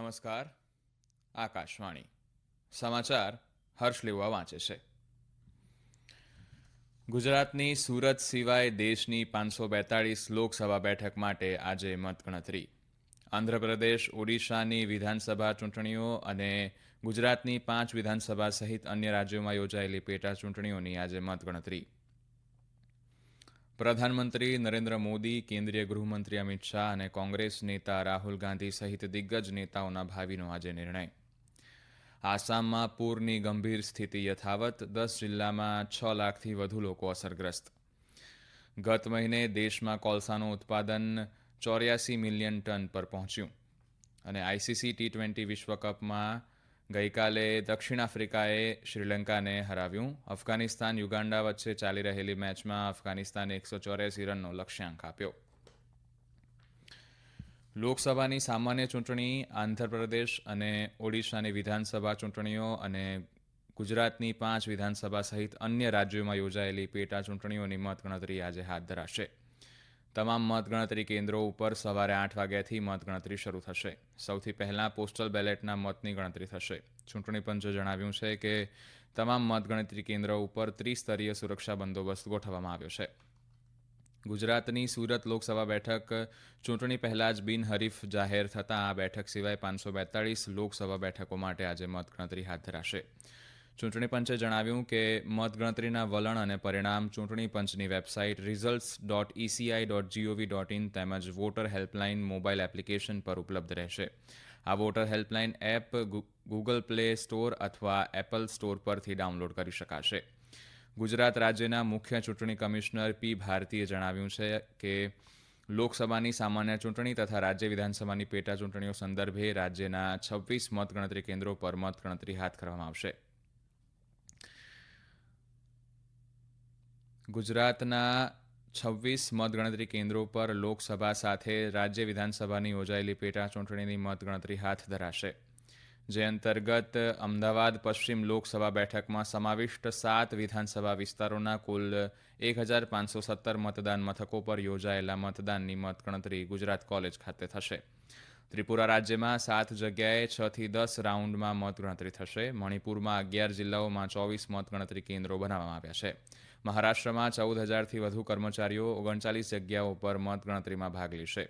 નમસ્કાર, આકાશવાણી. સમાચાર હર્ષ લેવા વાંચે છે. ગુજરાતની સુરત સિવાય દેશની પાંચસો બેતાળીસ લોકસભા બેઠક માટે આજે મતગણતરી. આંધ્રપ્રદેશ, ઓડિશાની વિધાનસભા ચૂંટણીઓ અને ગુજરાતની પાંચ વિધાનસભા સહિત અન્ય રાજ્યોમાં યોજાયેલી પેટા ચૂંટણીઓની આજે મતગણતરી. પ્રધાનમંત્રી નરેન્દ્ર મોદી, કેન્દ્રીય ગૃહમંત્રી અમિત શાહ અને કોંગ્રેસ નેતા રાહુલ ગાંધી સહિત દિગ્ગજ નેતાઓના ભાવિનો આજે નિર્ણય. આસામમાં પૂરની ગંભીર સ્થિતિ યથાવત, દસ જિલ્લામાં છ લાખથી વધુ લોકો અસરગ્રસ્ત. ગત મહિને દેશમાં કોલસાનું ઉત્પાદન ચોર્યાસી મિલિયન ટન પર પહોંચ્યું. અને આઈસીસી ટી ટ્વેન્ટી વિશ્વકપમાં ગઈકાલે દક્ષિણ આફ્રિકાએ શ્રીલંકાને હરાવ્યું. અફઘાનિસ્તાન યુગાન્ડા વચ્ચે ચાલી રહેલી મેચમાં અફઘાનિસ્તાને એકસો ચોર્યાસી રનનો લક્ષ્યાંક આપ્યો. લોકસભાની સામાન્ય ચૂંટણી, આંધ્રપ્રદેશ અને ઓડિશાની વિધાનસભા ચૂંટણીઓ અને ગુજરાતની પાંચ વિધાનસભા સહિત અન્ય રાજ્યોમાં યોજાયેલી પેટા ચૂંટણીઓની મતગણતરી આજે હાથ ધરાશે. તમામ મતગણતરી કેન્દ્રો ઉપર સવારે આઠ વાગ્યાથી મતગણતરી શરૂ થશે. સૌથી પહેલાં પોસ્ટલ બેલેટના મતની ગણતરી થશે. ચૂંટણી પંચે જણાવ્યું છે કે તમામ મતગણતરી કેન્દ્રો ઉપર ત્રિસ્તરીય સુરક્ષા બંદોબસ્ત ગોઠવવામાં આવ્યો છે. ગુજરાતની સુરત લોકસભા બેઠક ચૂંટણી પહેલાં જ બિનહરીફ જાહેર થતાં આ બેઠક સિવાય પાંચસો બેતાળીસ લોકસભા બેઠકો માટે આજે મતગણતરી હાથ ધરાશે. ચૂંટણી પંચે જણાવ્યું કે મતગણતરીના વલણ અને પરિણામ ચૂંટણી પંચની website results dot ECI dot GOV dot in તેમજ વોટર હેલ્પલાઇન મોબાઈલ એપ્લિકેશન પર ઉપલબ્ધ રહેશે. આ voter helpline app Google play store અથવા એપલ સ્ટોર પરથી ડાઉનલોડ કરી શકાશે. ગુજરાત રાજ્યના મુખ્ય ચૂંટણી કમિશનર પી ભારતીએ જણાવ્યું છે કે લોકસભાની સામાન્ય ચૂંટણી તથા રાજ્ય વિધાનસભાની પેટા ચૂંટણીઓ સંદર્ભે રાજ્યના છવ્વીસ મતગણતરી કેન્દ્રો પર મતગણતરી હાથ ધરવામાં આવશે. ગુજરાતના છવ્વીસ મતગણતરી કેન્દ્રો પર લોકસભા સાથે રાજ્ય વિધાનસભાની યોજાયેલી પેટા ચૂંટણીની મતગણતરી હાથ ધરાશે. જે અંતર્ગત અમદાવાદ પશ્ચિમ લોકસભા બેઠકમાં સમાવિષ્ટ સાત વિધાનસભા વિસ્તારોના કુલ એક હજાર પાંચસો સત્તર મતદાન મથકો પર યોજાયેલા મતદાનની મતગણતરી ગુજરાત કોલેજ ખાતે થશે. ત્રિપુરા રાજ્યમાં સાત જગ્યાએ છ થી દસ રાઉન્ડમાં મતગણતરી થશે. મણિપુરમાં અગિયાર જિલ્લાઓમાં ચોવીસ મતગણતરી કેન્દ્રો બનાવવામાં આવ્યા છે. મહારાષ્ટ્રમાં ચૌદ હજારથી વધુ કર્મચારીઓ ઓગણચાલીસ જગ્યાઓ પર મતગણતરીમાં ભાગ લેશે.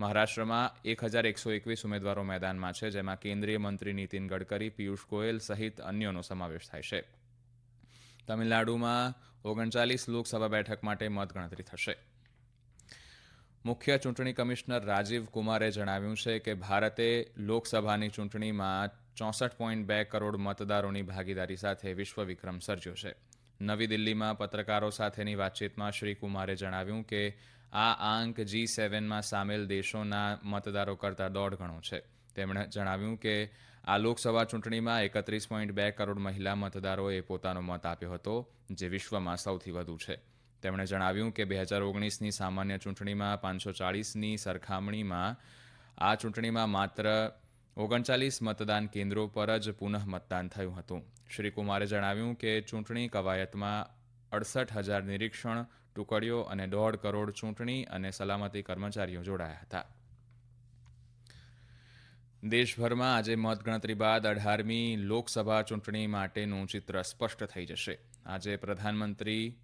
મહારાષ્ટ્રમાં એક હજાર એકસો એકવીસ ઉમેદવારો મેદાનમાં છે, જેમાં કેન્દ્રીય મંત્રી નીતિન ગડકરી, પિયુષ ગોયલ સહિત અન્યોનો સમાવેશ થાય છે. તમિલનાડુમાં ઓગણચાલીસ લોકસભા બેઠક માટે મતગણતરી થશે. મુખ્ય ચૂંટણી કમિશનર રાજીવ કુમારે જણાવ્યું છે કે ભારતે લોકસભાની ચૂંટણીમાં ચોસઠ પોઈન્ટ બે કરોડ મતદારોની ભાગીદારી સાથે વિશ્વ વિક્રમ સર્જ્યો છે. નવી દિલ્હીમાં પત્રકારો સાથેની વાતચીતમાં શ્રી કુમારે જણાવ્યું કે આ આંક જી સેવનમાં સામેલ દેશોના મતદારો કરતાં દોઢ ગણો છે. તેમણે જણાવ્યું કે આ લોકસભા ચૂંટણીમાં એકત્રીસ પોઈન્ટ બે કરોડ મહિલા મતદારોએ પોતાનો મત આપ્યો હતો, જે વિશ્વમાં સૌથી વધુ છે. તેમણે જણાવ્યું કે બે હજાર ઓગણીસની સામાન્ય ચૂંટણીમાં પાંચસો ચાળીસની સરખામણીમાં આ ચૂંટણીમાં માત્ર ઓગણચાલીસ મતદાન કેન્દ્રો પર જ પુનઃ મતદાન થયું હતું. શ્રી કુમારે જણાવ્યું કે ચૂંટણી કવાયતમાં અડસઠ હજાર નિરીક્ષણ, ટુકડીઓ અને દોઢ કરોડ ચૂંટણી અને સલામતી કર્મચારીઓ જોડાયા હતા. દેશભરમાં આજે મતગણતરી બાદ અઢારમી લોકસભા ચૂંટણી માટેનું ચિત્ર સ્પષ્ટ થઈ જશે. આજે પ્રધાનમંત્રી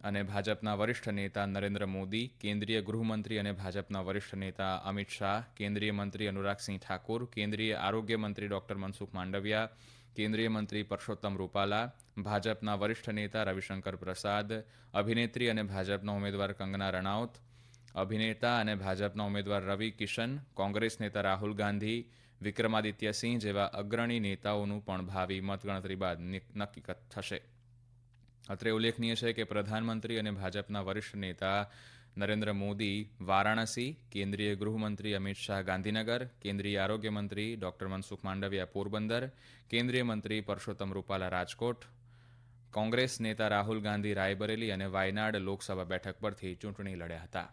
અને ભાજપના વરિષ્ઠ નેતા નરેન્દ્ર મોદી, કેન્દ્રીય ગૃહમંત્રી અને ભાજપના વરિષ્ઠ નેતા અમિત શાહ, કેન્દ્રીય મંત્રી અનુરાગસિંહ ઠાકુર, કેન્દ્રીય આરોગ્ય મંત્રી ડોક્ટર મનસુખ માંડવિયા, કેન્દ્રીય મંત્રી પરસોત્તમ રૂપાલા, ભાજપના વરિષ્ઠ નેતા રવિશંકર પ્રસાદ, અભિનેત્રી અને ભાજપના ઉમેદવાર કંગના રણાવત, અભિનેતા અને ભાજપના ઉમેદવાર રવિ કિશન, કોંગ્રેસ નેતા રાહુલ ગાંધી, વિક્રમાદિત્ય સિંહ જેવા અગ્રણી નેતાઓનું પણ ભાવિ મતગણતરી બાદ નક્કી થશે. અત્રે ઉલ્લેખનીય છે કે પ્રધાનમંત્રી અને ભાજપના વરિષ્ઠ નેતા નરેન્દ્ર મોદી, વારાણસી, કેન્દ્રીય ગૃહમંત્રી અમિત શાહ ગાંધીનગર, કેન્દ્રીય આરોગ્ય મંત્રી ડોક્ટર મનસુખ માંડવિયા પોરબંદર, કેન્દ્રીય મંત્રી પરસોત્તમ રૂપાલા રાજકોટ, કોંગ્રેસ નેતા રાહુલ ગાંધી રાયબરેલી અને વાયનાડ લોકસભા બેઠક પરથી ચૂંટણી લડ્યા હતા.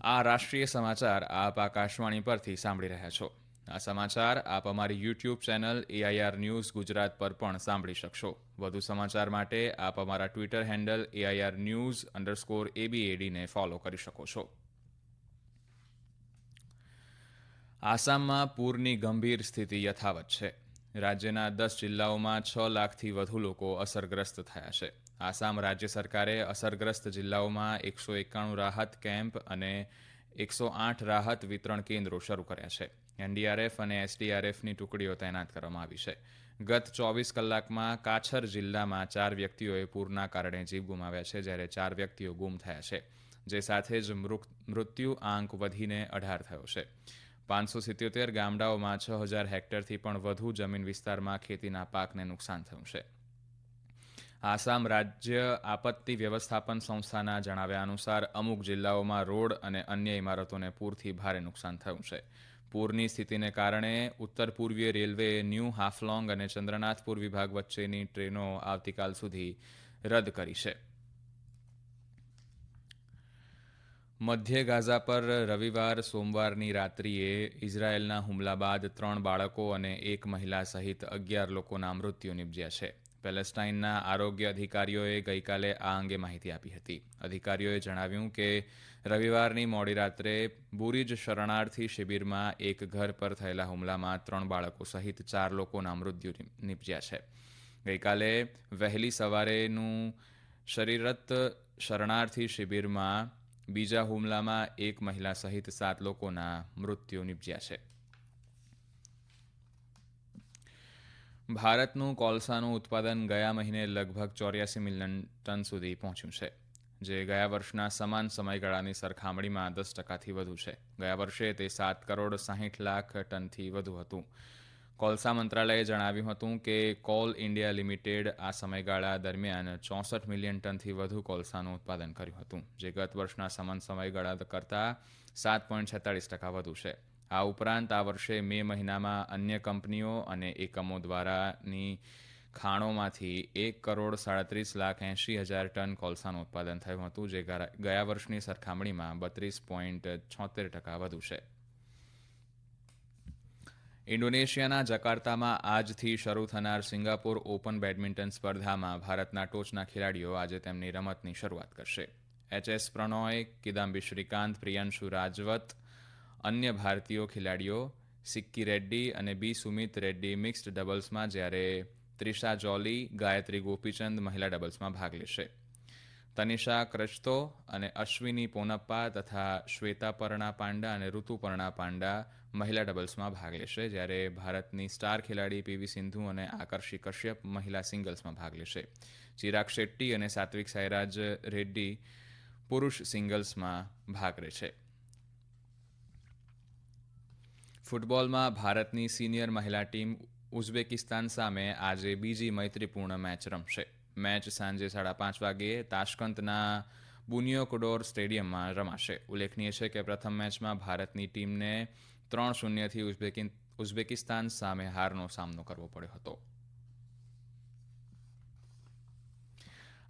આ રાષ્ટ્રીય સમાચાર આપ આકાશવાણી પરથી સાંભળી રહ્યા છો. આ સમાચાર આપ અમારી YouTube channel AIR news Gujarat પર પણ સાંભળી શકશો. વધુ સમાચાર માટે આપ અમારા Twitter handle AIR news underscore એબીએડીને follow કરી શકો છો. આસામમાં પૂરની ગંભીર સ્થિતિ યથાવત છે. રાજ્યના દસ જિલ્લાઓમાં છ લાખથી વધુ લોકો અસરગ્રસ્ત થયા છે. આસામ રાજ્ય સરકારે અસરગ્રસ્ત જિલ્લાઓમાં એકસો એકાણું રાહત કેમ્પ અને એકસો આઠ રાહત વિતરણ કેન્દ્રો શરૂ કર્યા છે. એનડીઆરએફ અને એસડીઆરએફની ટુકડીઓ તૈનાત કરવામાં આવી છે. ગત ચોવીસ કલાકમાં કાછર જિલ્લામાં ચાર વ્યક્તિઓએ પૂરના કારણે જીવ ગુમાવ્યા છે, જ્યારે ચાર વ્યક્તિઓ ગુમ થયા છે, જે સાથે જ મૃત્યુ આંક વધીને અઢાર થયો છે. પાંચસો સિત્યોતેર ગામડાઓમાં છ હજાર હેક્ટરથી પણ વધુ જમીન વિસ્તારમાં ખેતીના પાકને નુકસાન થયું છે. આસામ રાજ્ય આપત્તિ વ્યવસ્થાપન સંસ્થાના જણાવ્યા અનુસાર, અમુક જિલ્લાઓમાં રોડ અને અન્ય ઇમારતોને પૂરથી ભારે નુકસાન થયું છે. પૂરની સ્થિતિને કારણે ઉત્તર પૂર્વીય રેલવેએ ન્યૂ હાફલોંગ અને ચંદ્રનાથપુર વિભાગ વચ્ચેની ટ્રેનો આવતીકાલ સુધી રદ કરી છે. મધ્ય ગાઝા પર રવિવાર સોમવારની રાત્રિએ ઇઝરાયેલના હુમલા બાદ ત્રણ બાળકો અને એક મહિલા સહિત અગિયાર લોકોના મૃત્યુ નિપજ્યા છે. પેલેસ્ટાઇનના આરોગ્ય અધિકારીઓએ ગઈકાલે આ અંગે માહિતી આપી હતી. અધિકારીઓએ જણાવ્યું કે, રવિવારની મોડી રાત્રે બુરીજ શરણાર્થી શિબિરમાં એક ઘર પર થયેલા હુમલામાં ત્રણ બાળકો સહિત ચાર લોકોના મૃત્યુ નિપજ્યા છે. ગઈકાલે વહેલી સવારેનું શરીરત શરણાર્થી શિબિરમાં બીજા હુમલામાં એક મહિલા સહિત સાત લોકોના મૃત્યુ નિપજ્યા છે. ભારતનું કોલસાનું ઉત્પાદન ગયા મહિને લગભગ ચોર્યાસી મિલિયન ટન સુધી પહોંચ્યું છે, જે ગયા વર્ષના સમાન સમયગાળાની સરખામણીમાં દસ ટકાથી વધુ છે. ગયા વર્ષે તે સાત કરોડ સાહીઠ લાખ ટનથી વધુ હતું. કોલસા મંત્રાલયે જણાવ્યું હતું કે કોલ ઇન્ડિયા લિમિટેડ આ સમયગાળા દરમિયાન ચોસઠ મિલિયન ટનથી વધુ કોલસાનું ઉત્પાદન કર્યું હતું, જે ગત વર્ષના સમાન સમયગાળા કરતાં સાત પોઈન્ટ છેતાળીસ ટકા વધુ છે. આ ઉપરાંત આ વર્ષે મે મહિનામાં અન્ય કંપનીઓ અને એકમો દ્વારાની ખાણોમાંથી એક કરોડ સાડત્રીસ લાખ એંશી હજાર ટન કોલસાનું ઉત્પાદન થયું હતું, જે ગયા વર્ષની સરખામણીમાં બત્રીસ પોઈન્ટ છોતેર ટકા વધુ છે. ઇન્ડોનેશિયાના જકાર્તામાં આજથી શરૂ થનાર સિંગાપોર ઓપન બેડમિન્ટન સ્પર્ધામાં ભારતના ટોચના ખેલાડીઓ આજે તેમની રમતની શરૂઆત કરશે. એચએસ પ્રણોય, કિદામ્બી શ્રીકાંત, પ્રિયાંશુ રાજવત અન્ય ભારતીય ખેલાડીઓ, સિક્કી રેડ્ડી અને બી. સુમિત રેડ્ડી મિક્સ્ડ ડબલ્સમાં જ્યારે ત્રિષા જોલી, ગાયત્રી ગોપીચંદ મહિલા ડબલ્સમાં ભાગ લેશે. તનિષા ક્રચતો અને અશ્વિની પોનપ્પા તથા શ્વેતાપર્ણા પાંડા અને ઋતુપર્ણા પાંડા મહિલા ડબલ્સમાં ભાગ લેશે, જ્યારે ભારતની સ્ટાર ખેલાડી પીવી સિંધુ અને આકર્ષી કશ્યપ મહિલા સિંગલ્સમાં ભાગ લેશે. ચિરાગ શેટ્ટી અને સાત્વિક સાઈરાજ રેડ્ડી પુરુષ સિંગલ્સમાં ભાગ લેશે ફૂટબોલમાં ભારતની સિનિયર મહિલા ટીમ ઉઝબેકિસ્તાન સામે આજે બીજી મૈત્રીપૂર્ણ મેચ રમશે. મેચ સાંજે સાડા પાંચ વાગ્યે તાશ્કંતના બુનિયોકુડોર સ્ટેડિયમમાં રમાશે. ઉલ્લેખનીય છે કે પ્રથમ મેચમાં ભારતની ટીમને ત્રણ શૂન્યથી ઉઝબેકિસ્તાન સામે હારનો સામનો કરવો પડ્યો હતો.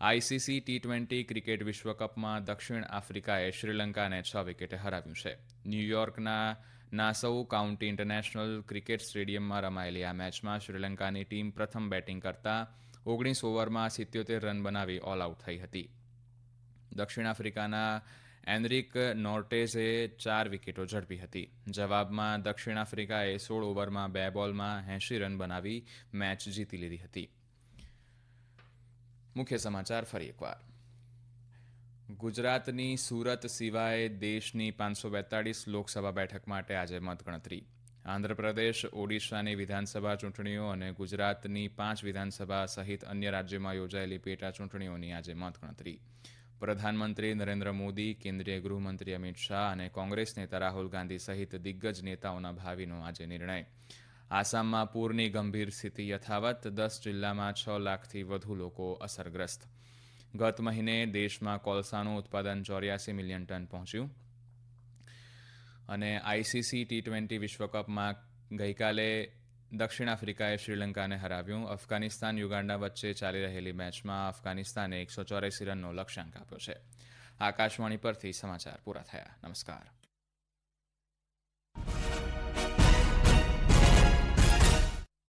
આઈસીસી ટી ટ્વેન્ટી ક્રિકેટ વિશ્વકપમાં દક્ષિણ આફ્રિકાએ શ્રીલંકાને છ વિકેટે હરાવ્યું છે. ન્યૂયોર્કના નાસૌ કાઉન્ટી ઇન્ટરનેશનલ ક્રિકેટ સ્ટેડિયમમાં રમાયેલી આ મેચમાં શ્રીલંકાની ટીમ પ્રથમ બેટિંગ કરતા ઓગણીસ ઓવરમાં સિત્યોતેર રન બનાવી ઓલ આઉટ થઈ હતી. દક્ષિણ આફ્રિકાના એન્દ્રિક નોર્ટેઝે ચાર વિકેટો ઝડપી હતી. જવાબમાં દક્ષિણ આફ્રિકાએ સોળ ઓવરમાં બે બોલમાં એંશી રન બનાવી મેચ જીતી લીધી હતી. મુખ્ય સમાચાર ફરી એકવાર. ગુજરાતની સુરત સિવાય દેશની પાંચસો બેતાળીસ લોકસભા બેઠક માટે આજે મતગણતરી. આંધ્રપ્રદેશ, ઓડિશાની વિધાનસભા ચૂંટણીઓ અને ગુજરાતની પાંચ વિધાનસભા સહિત અન્ય રાજ્યોમાં યોજાયેલી પેટા ચૂંટણીઓની આજે મતગણતરી. પ્રધાનમંત્રી નરેન્દ્ર મોદી, કેન્દ્રીય ગૃહમંત્રી અમિત શાહ અને કોંગ્રેસ નેતા રાહુલ ગાંધી સહિત દિગ્ગજ નેતાઓના ભાવિનો આજે નિર્ણય. આસામમાં પૂરની ગંભીર સ્થિતિ યથાવત, દસ જિલ્લામાં છ લાખથી વધુ લોકો અસરગ્રસ્ત. ગત મહિને દેશમાં કોલસાનું ઉત્પાદન ચોર્યાસી મિલિયન ટન પહોંચ્યું. અને આઈસીસી ટી ટ્વેન્ટી વિશ્વકપમાં ગઈકાલે દક્ષિણ આફ્રિકાએ શ્રીલંકાને હરાવ્યું. અફઘાનિસ્તાન યુગાન્ડા વચ્ચે ચાલી રહેલી મેચમાં અફઘાનિસ્તાને એકસો ચોરાસી રનનો લક્ષ્યાંક આપ્યો છે. આકાશવાણી પરથી સમાચાર પૂરા થયા. નમસ્કાર.